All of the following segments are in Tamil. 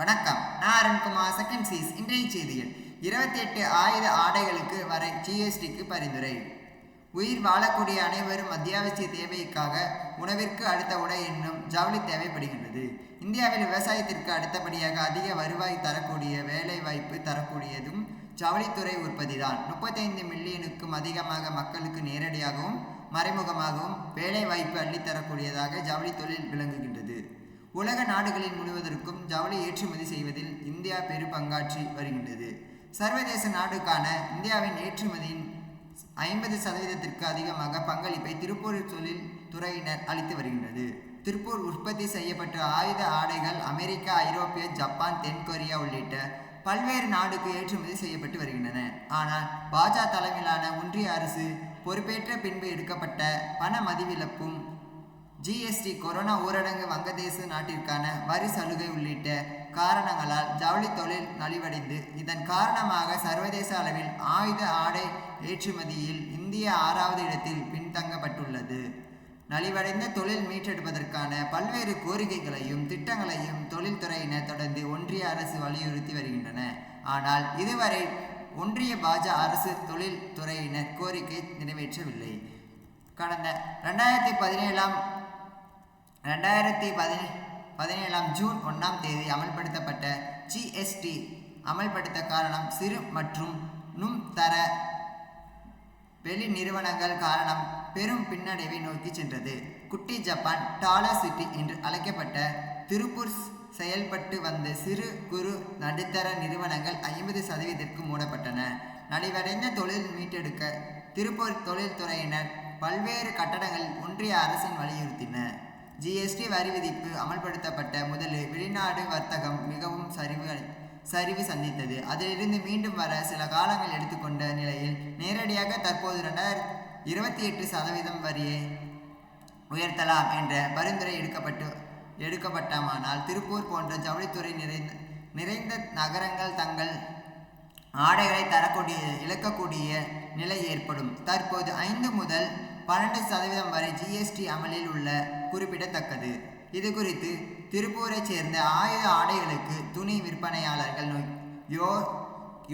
வணக்கம். நான் அருண்குமார் செகண்ட் சீஸ் இன்றைய செய்திகள். இருபத்தி எட்டு ஆயுத ஆடைகளுக்கு வரை ஜிஎஸ்டிக்கு பரிந்துரை. உயிர் வாழக்கூடிய அனைவரும் அத்தியாவசிய தேவைக்காக உணவிற்கு அடுத்த உடை என்னும் ஜவுளி தேவைப்படுகின்றது. இந்தியாவில் விவசாயத்திற்கு அடுத்தபடியாக அதிக வருவாய் தரக்கூடிய வேலை வாய்ப்பு தரக்கூடியதும் ஜவுளித்துறை உற்பத்தி தான் முப்பத்தைந்து மில்லியனுக்கும் அதிகமாக மக்களுக்கு நேரடியாகவும் மறைமுகமாகவும் வேலை வாய்ப்பு அள்ளித்தரக்கூடியதாக ஜவுளி தொழில் விளங்குகின்றது. உலக நாடுகளில் முழுவதற்கும் ஜவுளி ஏற்றுமதி செய்வதில் இந்தியா பெரு பங்காற்றி வருகின்றது. சர்வதேச நாடுக்கான இந்தியாவின் ஏற்றுமதியின் ஐம்பது சதவீதத்திற்கு அதிகமாக பங்களிப்பை திருப்பூர் தொழில் துறையினர் அளித்து வருகின்றது. திருப்பூர் உற்பத்தி செய்யப்பட்ட ஆயுத ஆடைகள் அமெரிக்கா ஐரோப்பிய ஜப்பான் தென்கொரியா உள்ளிட்ட பல்வேறு நாடுக்கு ஏற்றுமதி செய்யப்பட்டு வருகின்றன. ஆனால் பாஜக தலைமையிலான ஒன்றிய அரசு பொறுப்பேற்ற பின்பு எடுக்கப்பட்ட பண மதிவிலப்பும் ஜிஎஸ்டி கொரோனா ஊரடங்கு வங்கதேச நாட்டிற்கான வரி சலுகை உள்ளிட்ட காரணங்களால் ஜவுளி தொழில் நலிவடைந்து இதன் காரணமாக சர்வதேச அளவில் ஆயுத ஆடை ஏற்றுமதியில் இந்தியா ஆறாவது இடத்தில் பின்தங்கப்பட்டுள்ளது. நலிவடைந்த தொழில் மீட்டெடுப்பதற்கான பல்வேறு கோரிக்கைகளையும் திட்டங்களையும் தொழில்துறையினர் தொடர்ந்து ஒன்றிய அரசு வலியுறுத்தி வருகின்றன. ஆனால் இதுவரை ஒன்றிய பாஜ அரசு தொழில்துறையினர் கோரிக்கை நிறைவேற்றவில்லை. கடந்த ரெண்டாயிரத்தி பதினேழாம் ரெண்டாயிரத்தி பதினே பதினேழாம் ஜூன் ஒன்றாம் தேதி அமல்படுத்தப்பட்ட ஜிஎஸ்டி அமல்படுத்த காரணம் சிறு மற்றும் நும் தர வெளி நிறுவனங்கள் காரணம் பெரும் பின்னடைவை நோக்கி சென்றது. குட்டி ஜப்பான் டாலா சிட்டி என்று அழைக்கப்பட்ட திருப்பூர் செயல்பட்டு வந்த சிறு குறு நடுத்தர நிறுவனங்கள் ஐம்பது சதவீதத்திற்கு மூடப்பட்டன. நலிவடைந்த தொழில் மீட்டெடுக்க திருப்பூர் தொழில்துறையினர் பல்வேறு கட்டடங்களில் ஒன்றிய அரசின் வலியுறுத்தின. ஜிஎஸ்டி வரி விதிப்பு அமல்படுத்தப்பட்ட முதலில் வெளிநாடு வர்த்தகம் மிகவும் சரிவு சரிவு சந்தித்தது. அதிலிருந்து மீண்டும் வர சில காலங்கள் எடுத்துக்கொண்ட நிலையில் நேரடியாக தற்போது ரெண்டாயிரத்தி இருபத்தி எட்டு சதவீதம் வரியை உயர்த்தலாம் என்ற பரிந்துரை எடுக்கப்பட்டு எடுக்கப்பட்டமானால் திருப்பூர் போன்ற ஜவுளித்துறை நிறைந்த நிறைந்த நகரங்கள் தங்கள் ஆடைகளை தரக்கூடிய இழக்கக்கூடிய நிலை ஏற்படும். தற்போது ஐந்து முதல் பன்னெண்டு சதவீதம் வரை ஜிஎஸ்டி அமலில் உள்ள குறிப்பிடத்தக்கது. இது குறித்து திருப்பூரைச் சேர்ந்த ஆயுத ஆடைகளுக்கு துணி விற்பனையாளர்கள் நோய் யோ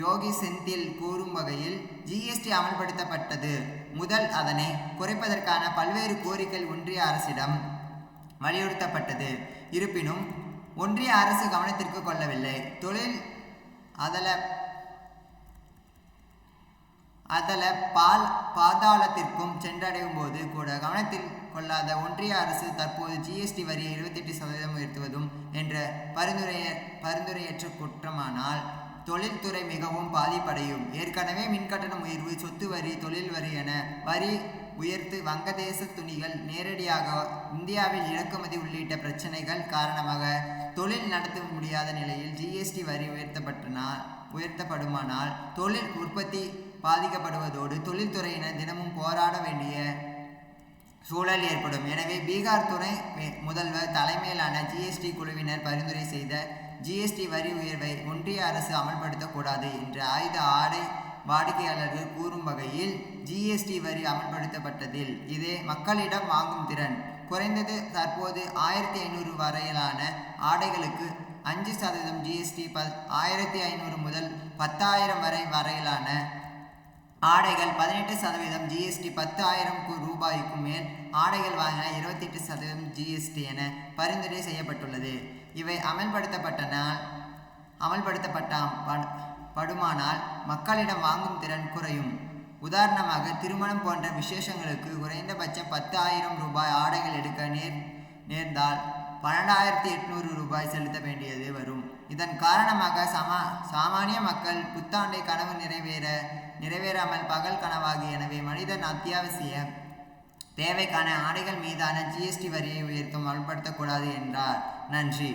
யோகி செந்தில் கூறும் வகையில் ஜிஎஸ்டி அமல்படுத்தப்பட்டது. முதல் அதனை குறைப்பதற்கான பல்வேறு கோரிக்கை ஒன்றிய அரசிடம் வலியுறுத்தப்பட்டது. இருப்பினும் ஒன்றிய அரசு கவனத்திற்கு கொள்ளவில்லை. தொழில் அதல அதல பால் பாதாளத்திற்கும் சென்றடையும் போது கூட கவனத்தில் கொள்ளாத ஒன்றிய அரசு தற்போது ஜிஎஸ்டி வரியை இருபத்தெட்டு சதவீதம் உயர்த்துவதும் என்ற பரிந்துரைய பரிந்துரையற்ற குற்றமானால் தொழில்துறை மிகவும் பாதிப்படையும். ஏற்கனவே மின்கட்டணம் உயர்வு சொத்து வரி தொழில் வரி என வரி உயர்த்து வங்கதேச துணிகள் நேரடியாக இந்தியாவில் இறக்குமதி உள்ளிட்ட பிரச்சனைகள் காரணமாக தொழில் நடத்த முடியாத நிலையில் ஜிஎஸ்டி வரி உயர்த்தப்பட்டனால் உயர்த்தப்படுமானால் தொழில் உற்பத்தி பாதிக்கப்படுவதோடு தொழில்துறையினர் தினமும் போராட வேண்டிய சூழல் ஏற்படும். எனவே பீகார் துணை முதல்வர் தலைமையிலான ஜிஎஸ்டி குழுவினர் பரிந்துரை செய்த ஜிஎஸ்டி வரி உயர்வை ஒன்றிய அரசு அமல்படுத்தக்கூடாது என்று ஆயுத ஆடை வாடிக்கையாளர்கள் கூறும் வகையில் ஜிஎஸ்டி வரி அமல்படுத்தப்பட்டதில் இது மக்களிடம் வாங்கும் திறன். குறைந்தது தற்போது ஆயிரத்தி ஐநூறு வரையிலான ஆடைகளுக்கு அஞ்சு சதவீதம் ஜிஎஸ்டி ப ஆயிரத்தி ஐநூறு முதல் பத்தாயிரம் வரை வரையிலான ஆடைகள் பதினெட்டு சதவீதம் ஜிஎஸ்டி பத்து ஆயிரம் ரூபாய்க்கு மேல் ஆடைகள் வாங்கின இருபத்தெட்டு சதவீதம் ஜிஎஸ்டி என பரிந்துரை செய்யப்பட்டுள்ளது. இவை அமல்படுத்தப்பட்டனால் அமல்படுத்தப்பட்டாம் படுமானால் மக்களிடம் வாங்கும் திறன் குறையும். உதாரணமாக திருமணம் போன்ற விசேஷங்களுக்கு குறைந்தபட்சம் பத்து ஆயிரம் ரூபாய் ஆடைகள் எடுக்க நேர் நேர்ந்தால் பன்னெண்டாயிரத்தி எட்நூறு ரூபாய் செலுத்த வேண்டியது வரும். இதன் காரணமாக சமா சாமானிய மக்கள் புத்தாண்டை கனவு நிறைவேற நிறைவேறாமல் பகல் கனவாகி எனவே மனிதன் அத்தியாவசிய தேவைக்கான ஆடைகள் மீதான ஜிஎஸ்டி வரியை உயர்த்தும் அமல்படுத்தக்கூடாது என்றார். நன்றி.